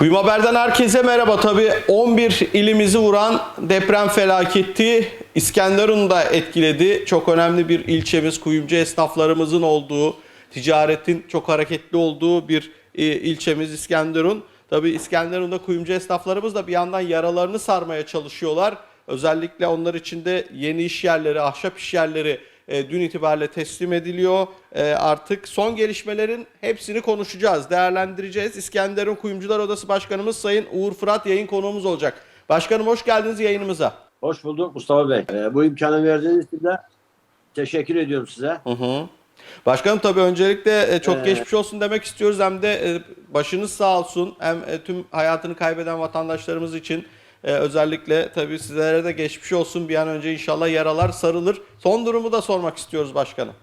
Kuyum Haber'den herkese merhaba. Tabii 11 ilimizi vuran deprem felaketi İskenderun'u da etkiledi. Çok önemli bir ilçemiz, kuyumcu esnaflarımızın olduğu, ticaretin çok hareketli olduğu bir e, ilçemiz İskenderun. Tabii İskenderun'da kuyumcu esnaflarımız da bir yandan yaralarını sarmaya çalışıyorlar. Özellikle onlar için de yeni iş yerleri, ahşap iş yerleri e, dün itibariyle teslim ediliyor. E, artık son gelişmelerin hepsini konuşacağız, değerlendireceğiz. İskenderun Kuyumcular Odası Başkanımız Sayın Uğur Fırat yayın konuğumuz olacak. Başkanım hoş geldiniz yayınımıza. Hoş bulduk Mustafa Bey. Ee, bu imkanı verdiğiniz için de teşekkür ediyorum size. Hı hı. Başkanım tabii öncelikle e, çok Ee, geçmiş olsun demek istiyoruz. Hem de e, başınız sağ olsun. Hem e, tüm hayatını kaybeden vatandaşlarımız için e, özellikle tabii sizlere de geçmiş olsun. Bir an önce inşallah yaralar sarılır. Son durumu da sormak istiyoruz başkanım.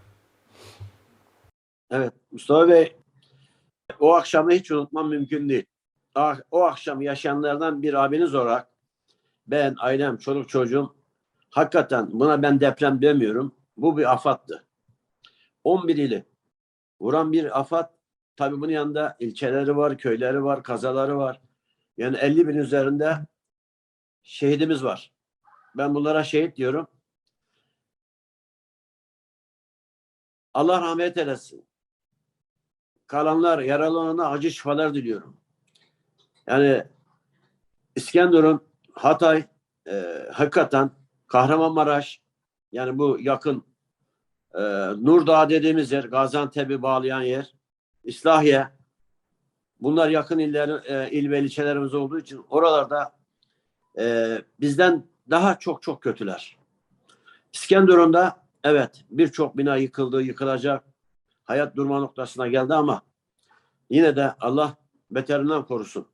Evet Mustafa Bey o akşamı hiç unutmam mümkün değil. Ah- O akşam yaşayanlardan bir abiniz olarak ben, ailem, çoluk çocuğum hakikaten buna ben deprem demiyorum. Bu bir afattı. 11 ili vuran bir afat. Tabii bunun yanında ilçeleri var, köyleri var, kazaları var. Yani 50 bin üzerinde şehidimiz var. Ben bunlara şehit diyorum. Allah rahmet eylesin. Kalanlar, yaralı olana acı şifalar diliyorum. Yani İskenderun, Hatay, e, hakikaten Kahramanmaraş, yani bu yakın e, Nurdağ dediğimiz yer, Gaziantep'i bağlayan yer, İslahiye, bunlar yakın iller, e, il ve ilçelerimiz olduğu için oralarda e, bizden daha çok çok kötüler. İskenderun'da evet birçok bina yıkıldı, yıkılacak. Hayat durma noktasına geldi ama yine de Allah beterinden korusun.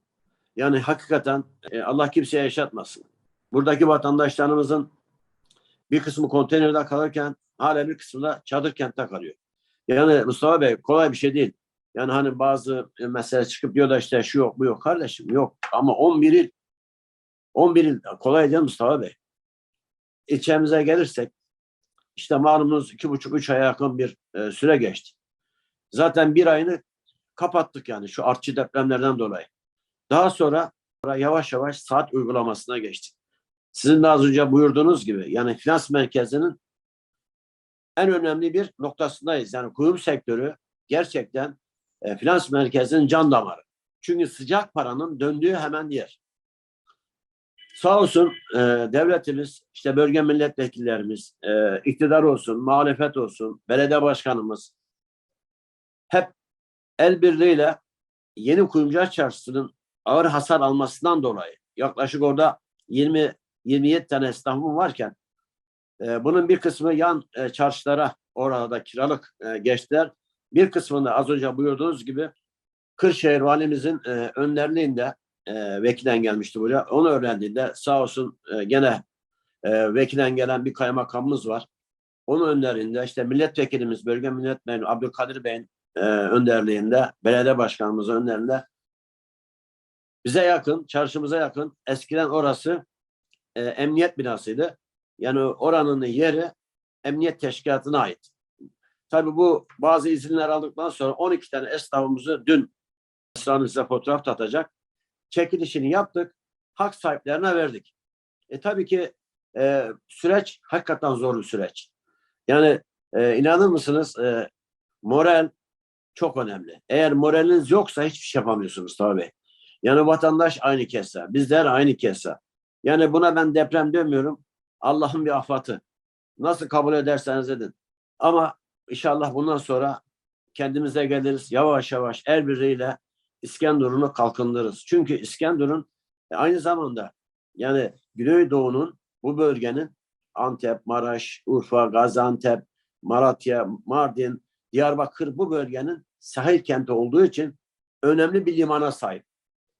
Yani hakikaten e, Allah kimseye yaşatmasın. Buradaki vatandaşlarımızın bir kısmı konteynerde kalırken hala bir kısmı da çadır kentte kalıyor. Yani Mustafa Bey kolay bir şey değil. Yani hani bazı e, mesele çıkıp diyor da işte şu yok bu yok kardeşim yok. Ama 11 il 11 il kolay değil Mustafa Bey. İlçemize gelirsek işte malumunuz iki buçuk üç aya yakın bir e, süre geçti. Zaten bir ayını kapattık yani şu artçı depremlerden dolayı. Daha sonra yavaş yavaş saat uygulamasına geçtik. Sizin de az önce buyurduğunuz gibi yani finans merkezinin en önemli bir noktasındayız. Yani kuyum sektörü gerçekten e, finans merkezinin can damarı. Çünkü sıcak paranın döndüğü hemen yer. Sağ olsun e, devletimiz, işte bölge milletvekillerimiz, e, iktidar olsun, muhalefet olsun, belediye başkanımız hep el birliğiyle yeni kuyumcular çarşısının ağır hasar almasından dolayı yaklaşık orada 20 27 tane esnafım varken e, bunun bir kısmı yan e, çarşılara orada kiralık e, geçtiler. Bir kısmını az önce buyurduğunuz gibi Kırşehir valimizin e, önderliğinde e, vekilen gelmişti buraya. Onu öğrendiğinde sağ olsun e, gene e, vekilen gelen bir kaymakamımız var. Onun önderliğinde işte milletvekilimiz, bölge milletvekili Abdülkadir Bey'in e, önderliğinde, belediye başkanımızın önderliğinde bize yakın, çarşımıza yakın. Eskiden orası e, emniyet binasıydı. Yani oranın yeri emniyet teşkilatına ait. Tabii bu bazı izinler aldıktan sonra 12 tane esnafımızı dün Esra'nın size fotoğraf atacak. Çekilişini yaptık. Hak sahiplerine verdik. E tabii ki e, süreç hakikaten zor bir süreç. Yani e, inanır mısınız e, moral çok önemli. Eğer moraliniz yoksa hiçbir şey yapamıyorsunuz tabii. Yani vatandaş aynı kesse, bizler aynı kesse. Yani buna ben deprem demiyorum. Allah'ın bir afatı. Nasıl kabul ederseniz edin. Ama inşallah bundan sonra kendimize geliriz. Yavaş yavaş el birliğiyle İskenderun'u kalkındırırız. Çünkü İskenderun e, aynı zamanda yani Güneydoğu'nun bu bölgenin Antep, Maraş, Urfa, Gaziantep, Malatya, Mardin, Diyarbakır bu bölgenin sahil kenti olduğu için önemli bir limana sahip.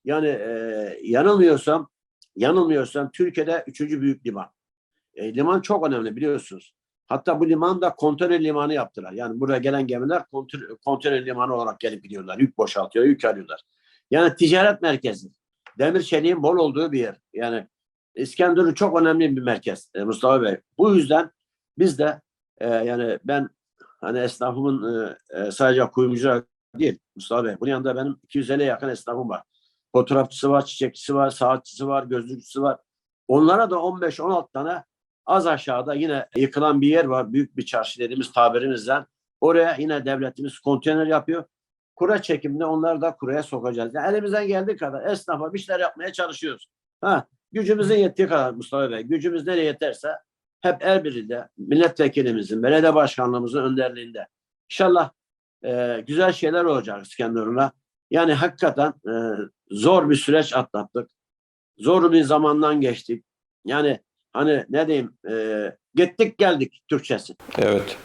Yani e, yanılmıyorsam yanılmıyorsam Türkiye'de üçüncü büyük liman. E, liman çok önemli biliyorsunuz. Hatta bu liman da konteyner limanı yaptılar. Yani buraya gelen gemiler konteyner, limanı olarak gelip gidiyorlar. Yük boşaltıyor, yük alıyorlar. Yani ticaret merkezi. Demir çeliğin bol olduğu bir yer. Yani İskenderun çok önemli bir merkez e, Mustafa Bey. Bu yüzden biz de e, yani ben hani esnafımın e, e, sadece kuyumcular değil Mustafa Bey. Bunun yanında benim 250'ye yakın esnafım var. fotoğrafçısı var, çiçekçisi var, saatçisi var, gözlükçüsü var. Onlara da 15-16 tane az aşağıda yine yıkılan bir yer var. Büyük bir çarşı dediğimiz tabirimizden. Oraya yine devletimiz konteyner yapıyor. Kura çekiminde onları da kuraya sokacağız. Yani elimizden geldiği kadar esnafa bir şeyler yapmaya çalışıyoruz. Ha, gücümüzün yettiği kadar Mustafa Bey. Gücümüz nereye yeterse hep el birliğiyle milletvekilimizin, belediye başkanlığımızın önderliğinde. İnşallah e, güzel şeyler olacak İskenderun'a. Yani hakikaten e, zor bir süreç atlattık. Zor bir zamandan geçtik. Yani hani ne diyeyim e, gittik geldik Türkçesi. Evet.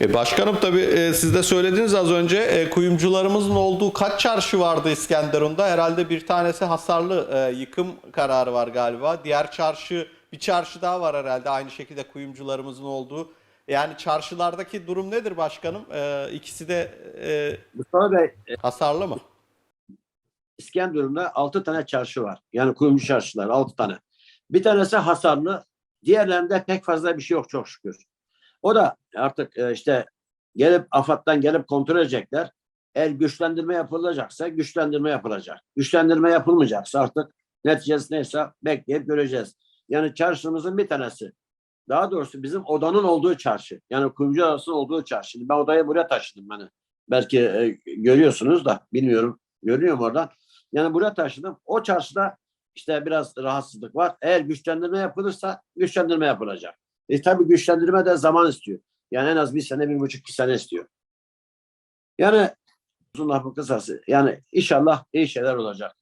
E, başkanım tabii e, siz de söylediniz az önce e, kuyumcularımızın olduğu kaç çarşı vardı İskenderun'da? Herhalde bir tanesi hasarlı e, yıkım kararı var galiba. Diğer çarşı bir çarşı daha var herhalde aynı şekilde kuyumcularımızın olduğu. Yani çarşılardaki durum nedir başkanım? E, ikisi de e, Mustafa Bey hasarlı mı? İskenderun'da 6 tane çarşı var. Yani kuyumcu çarşılar 6 tane. Bir tanesi hasarlı. Diğerlerinde pek fazla bir şey yok çok şükür. O da artık e, işte gelip AFAD'dan gelip kontrol edecekler. Eğer güçlendirme yapılacaksa güçlendirme yapılacak. Güçlendirme yapılmayacaksa artık neticesi neyse bekleyip göreceğiz. Yani çarşımızın bir tanesi. Daha doğrusu bizim odanın olduğu çarşı. Yani kuyumcu odasının olduğu çarşı. Ben odayı buraya taşıdım hani. Belki e, görüyorsunuz da bilmiyorum. Görünüyor mu oradan? Yani buraya taşıdım. O çarşıda işte biraz rahatsızlık var. Eğer güçlendirme yapılırsa güçlendirme yapılacak. E tabii güçlendirme de zaman istiyor. Yani en az bir sene, bir buçuk, iki sene istiyor. Yani uzun lafın kısası. Yani inşallah iyi şeyler olacak.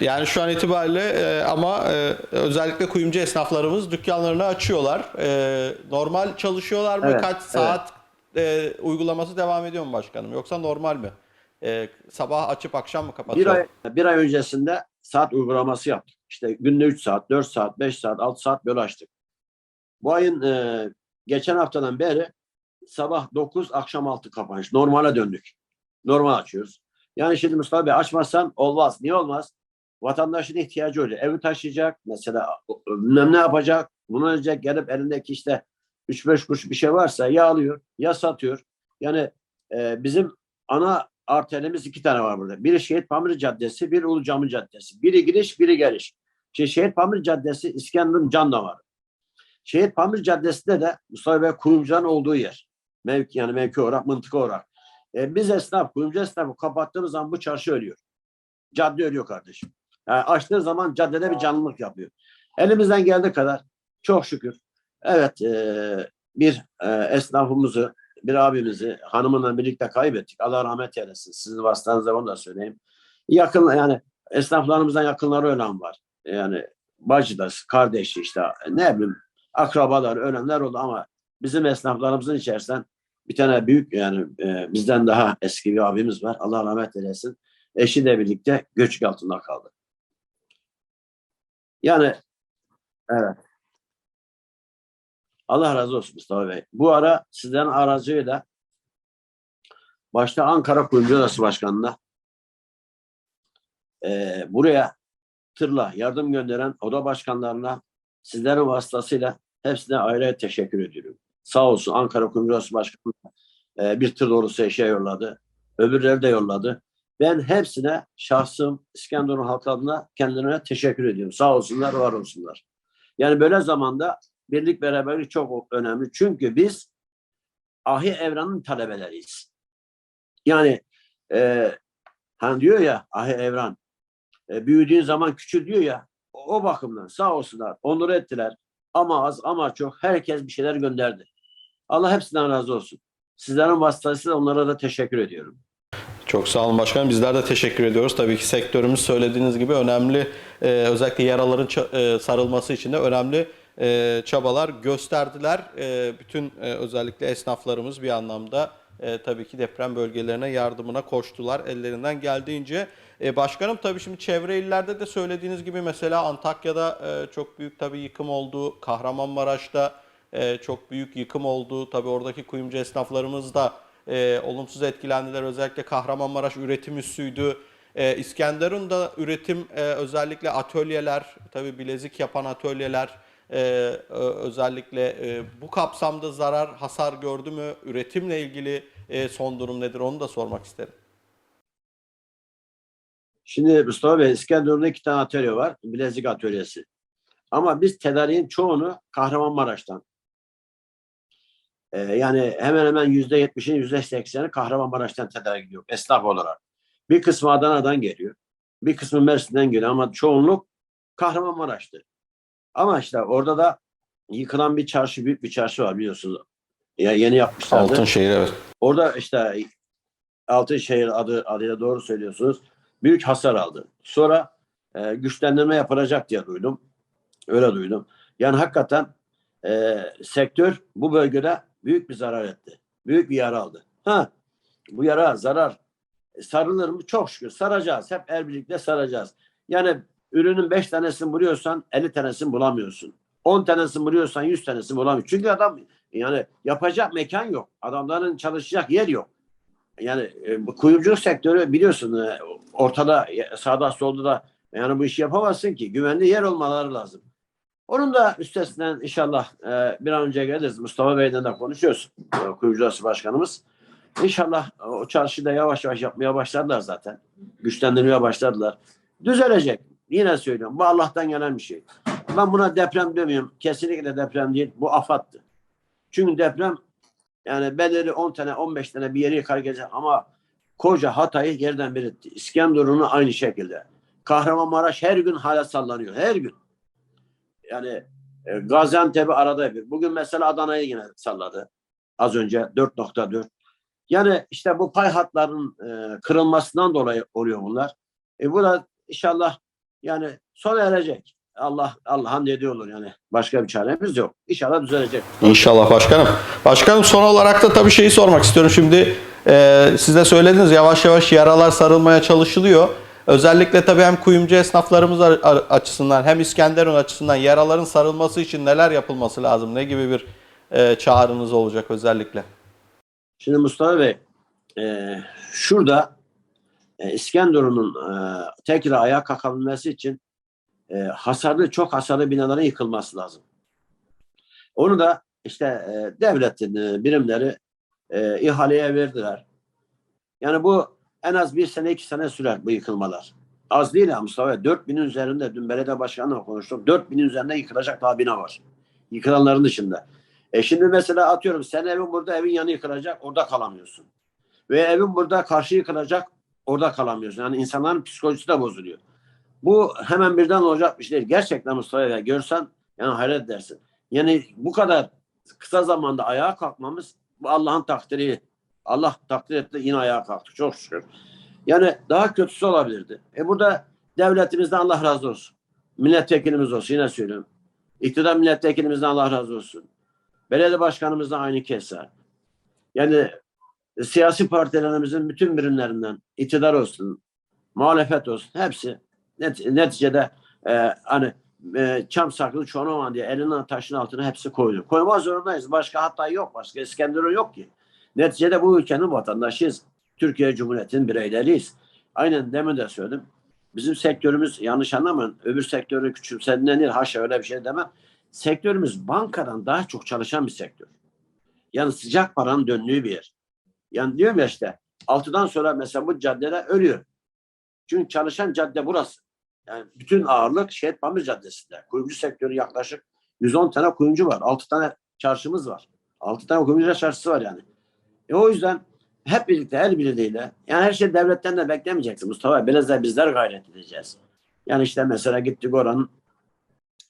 Yani şu an itibariyle e, ama e, özellikle kuyumcu esnaflarımız dükkanlarını açıyorlar. E, normal çalışıyorlar mı? Evet, Kaç saat e, uygulaması devam ediyor mu başkanım? Yoksa normal mi? E, sabah açıp akşam mı Bir kapatıyor? ay, bir ay öncesinde saat uygulaması yaptık. İşte günde 3 saat, 4 saat, 5 saat, 6 saat böyle açtık. Bu ayın e, geçen haftadan beri sabah 9, akşam 6 kapanış. Normale döndük. Normal açıyoruz. Yani şimdi Mustafa Bey açmazsan olmaz. Niye olmaz? Vatandaşın ihtiyacı öyle. Evi taşıyacak mesela bilmem ne yapacak. Bunu ödeyecek gelip elindeki işte 3-5 kuruş bir şey varsa ya alıyor ya satıyor. Yani e, bizim ana arterimiz iki tane var burada. Biri Şehit Pamir Caddesi, biri Ulu Cami Caddesi. Biri giriş, biri geliş. Şimdi Şehit Pamir Caddesi İskenderun can damarı. Şehit Pamir Caddesi'nde de Mustafa Bey kuyumcuların olduğu yer. Mevki yani mevki olarak, mıntıka olarak. E, biz esnaf, kuyumcu esnafı kapattığımız zaman bu çarşı ölüyor. Cadde ölüyor kardeşim. Yani açtığı zaman caddede bir canlılık yapıyor. Elimizden geldiği kadar çok şükür. Evet e, bir e, esnafımızı, bir abimizi hanımınla birlikte kaybettik. Allah rahmet eylesin. Sizin vasıtanızda onu da söyleyeyim. Yakın yani esnaflarımızdan yakınları ölen var. Yani bacıdası, kardeşi işte ne bileyim akrabalar ölenler oldu ama bizim esnaflarımızın içerisinden bir tane büyük yani e, bizden daha eski bir abimiz var. Allah rahmet eylesin. Eşiyle birlikte göçük altında kaldı. Yani evet. Allah razı olsun Mustafa Bey. Bu ara sizden aracıyla başta Ankara Kuyumcu Odası Başkanı'na eee, buraya tırla yardım gönderen oda başkanlarına sizlerin vasıtasıyla hepsine ayrı teşekkür ediyorum. Sağ olsun Ankara Kuyumcu Odası Başkanı eee, bir tır dolusu eşya yolladı. Öbürleri de yolladı. Ben hepsine şahsım İskenderun halkı adına kendilerine teşekkür ediyorum. Sağ olsunlar, var olsunlar. Yani böyle zamanda birlik beraberlik çok önemli. Çünkü biz ahi evranın talebeleriyiz. Yani e, hani diyor ya ahi evran e, büyüdüğün zaman küçülüyor ya o, o bakımdan sağ olsunlar onları ettiler. Ama az ama çok herkes bir şeyler gönderdi. Allah hepsinden razı olsun. Sizlerin vasıtasıyla onlara da teşekkür ediyorum. Çok sağ olun başkanım. Bizler de teşekkür ediyoruz. Tabii ki sektörümüz söylediğiniz gibi önemli e, özellikle yaraların e, sarılması için de önemli e, çabalar gösterdiler. E, bütün e, özellikle esnaflarımız bir anlamda e, tabii ki deprem bölgelerine yardımına koştular ellerinden geldiğince. E, başkanım tabii şimdi çevre illerde de söylediğiniz gibi mesela Antakya'da e, çok büyük tabii yıkım oldu. Kahramanmaraş'ta e, çok büyük yıkım oldu. Tabii oradaki kuyumcu esnaflarımız da e, olumsuz etkilendiler. Özellikle Kahramanmaraş üretim üssüydü. E, İskenderun'da üretim e, özellikle atölyeler, tabii bilezik yapan atölyeler e, özellikle e, bu kapsamda zarar, hasar gördü mü? Üretimle ilgili e, son durum nedir onu da sormak isterim. Şimdi Mustafa Bey İskenderun'da iki tane atölye var. Bilezik atölyesi. Ama biz tedariğin çoğunu Kahramanmaraş'tan. Ee, yani hemen hemen yüzde yetmişin yüzde sekseni Kahramanmaraş'tan tedarik ediyor esnaf olarak. Bir kısmı Adana'dan geliyor. Bir kısmı Mersin'den geliyor ama çoğunluk Kahramanmaraş'tı. Ama işte orada da yıkılan bir çarşı, büyük bir çarşı var biliyorsunuz. Ya yeni yapmışlardı. Altınşehir evet. Orada işte Altınşehir adı adıyla doğru söylüyorsunuz. Büyük hasar aldı. Sonra e, güçlendirme yapılacak diye duydum. Öyle duydum. Yani hakikaten e, sektör bu bölgede büyük bir zarar etti. Büyük bir yara aldı. Ha, bu yara zarar e, sarılır mı? Çok şükür saracağız. Hep el birlikte saracağız. Yani ürünün 5 tanesini buluyorsan 50 tanesini bulamıyorsun. 10 tanesini buluyorsan 100 tanesini bulamıyorsun. Çünkü adam yani yapacak mekan yok. Adamların çalışacak yer yok. Yani e, kuyumculuk sektörü biliyorsun e, ortada sağda solda da yani bu işi yapamazsın ki. Güvenli yer olmaları lazım. Onun da üstesinden inşallah e, bir an önce geliriz. Mustafa Bey'den de konuşuyoruz. E, Kuyumcu Odası Başkanımız. İnşallah e, o çarşıda yavaş yavaş yapmaya başladılar zaten. Güçlendirmeye başladılar. Düzelecek. Yine söylüyorum. Bu Allah'tan gelen bir şey. Ben buna deprem demiyorum. Kesinlikle deprem değil. Bu afattı. Çünkü deprem yani belirli 10 tane 15 tane bir yeri yıkar gelecek ama koca Hatay'ı yerden bir etti. İskenderun'u aynı şekilde. Kahramanmaraş her gün hala sallanıyor. Her gün. Yani e, Gaziantep'i arada bir. Bugün mesela Adana'yı yine salladı. Az önce 4.4. Yani işte bu pay hatlarının e, kırılmasından dolayı oluyor bunlar. E bu da inşallah yani sona erecek. Allah Allah'ın dediği olur yani. Başka bir çaremiz yok. İnşallah düzelecek. İnşallah başkanım. Başkanım son olarak da tabii şeyi sormak istiyorum. Şimdi e, siz de söylediniz yavaş yavaş yaralar sarılmaya çalışılıyor. Özellikle tabii hem kuyumcu esnaflarımız açısından hem İskenderun açısından yaraların sarılması için neler yapılması lazım? Ne gibi bir e, çağrınız olacak özellikle? Şimdi Mustafa Bey, e, şurada e, İskenderun'un e, tekrar ayağa kalkabilmesi için e, hasarlı, çok hasarlı binaların yıkılması lazım. Onu da işte devletin birimleri ihaleye verdiler. Yani bu en az bir sene, iki sene sürer bu yıkılmalar. Az değil ha Mustafa Bey. 4000'in üzerinde, dün belediye başkanıyla konuştuk. 4000'in üzerinde yıkılacak daha bina var. Yıkılanların dışında. E şimdi mesela atıyorum sen evin burada evin yanı yıkılacak orada kalamıyorsun. Ve evin burada karşı yıkılacak orada kalamıyorsun. Yani insanların psikolojisi de bozuluyor. Bu hemen birden olacak bir şey değil. Gerçekten Mustafa Bey görsen yani hayret edersin. Yani bu kadar kısa zamanda ayağa kalkmamız bu Allah'ın takdiri. Allah takdir etti yine ayağa kalktı çok şükür. Yani daha kötüsü olabilirdi. E burada devletimizden Allah razı olsun. Milletvekilimiz olsun yine söylüyorum. İktidar milletvekilimizden Allah razı olsun. Belediye başkanımızdan aynı kesa. Yani siyasi partilerimizin bütün birimlerinden iktidar olsun, muhalefet olsun hepsi net, neticede e, hani e, çam saklı çoğunaman diye elinin taşın altına hepsi koydu. Koymak zorundayız. Başka hatta yok. Başka İskenderun yok ki. Neticede bu ülkenin vatandaşıyız. Türkiye Cumhuriyeti'nin bireyleriyiz. Aynen demin de söyledim. Bizim sektörümüz yanlış anlamayın. Öbür sektörü küçümsediğinden değil. Haşa öyle bir şey demem sektörümüz bankadan daha çok çalışan bir sektör. Yani sıcak paranın döndüğü bir yer. Yani diyorum ya işte altıdan sonra mesela bu caddede ölüyor. Çünkü çalışan cadde burası. Yani bütün ağırlık Şehit Pamir Caddesi'nde. Kuyumcu sektörü yaklaşık 110 tane kuyumcu var. 6 tane çarşımız var. 6 tane kuyumcu çarşısı var yani. E o yüzden hep birlikte el birliğiyle yani her şey devletten de beklemeyeceksin Mustafa. Biraz da bizler gayret edeceğiz. Yani işte mesela gittik oranın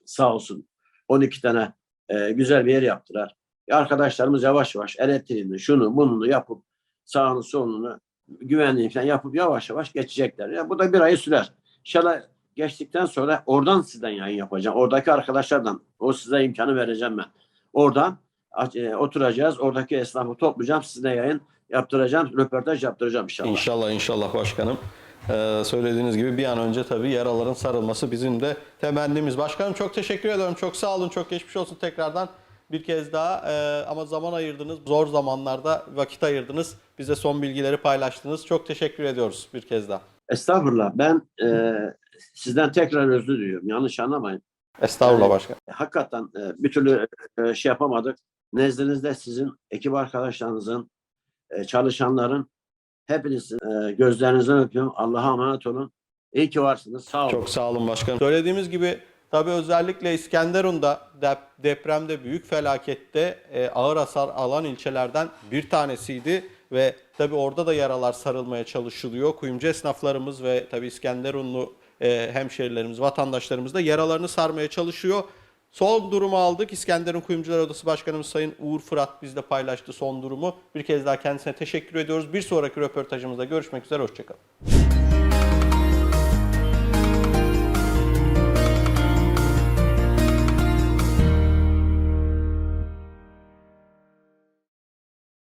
sağ olsun 12 tane e, güzel bir yer yaptılar. E, arkadaşlarımız yavaş yavaş elektriğini, şunu, bunu yapıp sağını solunu güvenliğini falan yapıp yavaş yavaş geçecekler. Ya bu da bir ay sürer. İnşallah geçtikten sonra oradan sizden yayın yapacağım. Oradaki arkadaşlardan o size imkanı vereceğim ben. Oradan e, oturacağız. Oradaki esnafı toplayacağım. Size yayın yaptıracağım. Röportaj yaptıracağım inşallah. İnşallah inşallah başkanım. Ee, söylediğiniz gibi bir an önce tabii yaraların sarılması bizim de temennimiz. Başkanım çok teşekkür ediyorum. Çok sağ olun. Çok geçmiş olsun tekrardan bir kez daha. Ee, ama zaman ayırdınız. Zor zamanlarda vakit ayırdınız. Bize son bilgileri paylaştınız. Çok teşekkür ediyoruz bir kez daha. Estağfurullah. Ben e, sizden tekrar özür diliyorum. Yanlış anlamayın. Estağfurullah Evet. başkanım. hakikaten e, bir türlü e, şey yapamadık. Nezdinizde sizin ekip arkadaşlarınızın, e, çalışanların hepinizin e, gözlerinizden öpüyorum. Allah'a emanet olun. İyi ki varsınız. Sağ olun. Çok sağ olun başkanım. Söylediğimiz gibi tabii özellikle İskenderun'da dep- depremde büyük felakette e, ağır hasar alan ilçelerden bir tanesiydi ve tabii orada da yaralar sarılmaya çalışılıyor. Kuyumcu esnaflarımız ve tabii İskenderunlu e, hemşerilerimiz, vatandaşlarımız da yaralarını sarmaya çalışıyor. Son durumu aldık. İskenderun Kuyumcular Odası Başkanımız Sayın Uğur Fırat bizle paylaştı son durumu. Bir kez daha kendisine teşekkür ediyoruz. Bir sonraki röportajımızda görüşmek üzere. Hoşçakalın.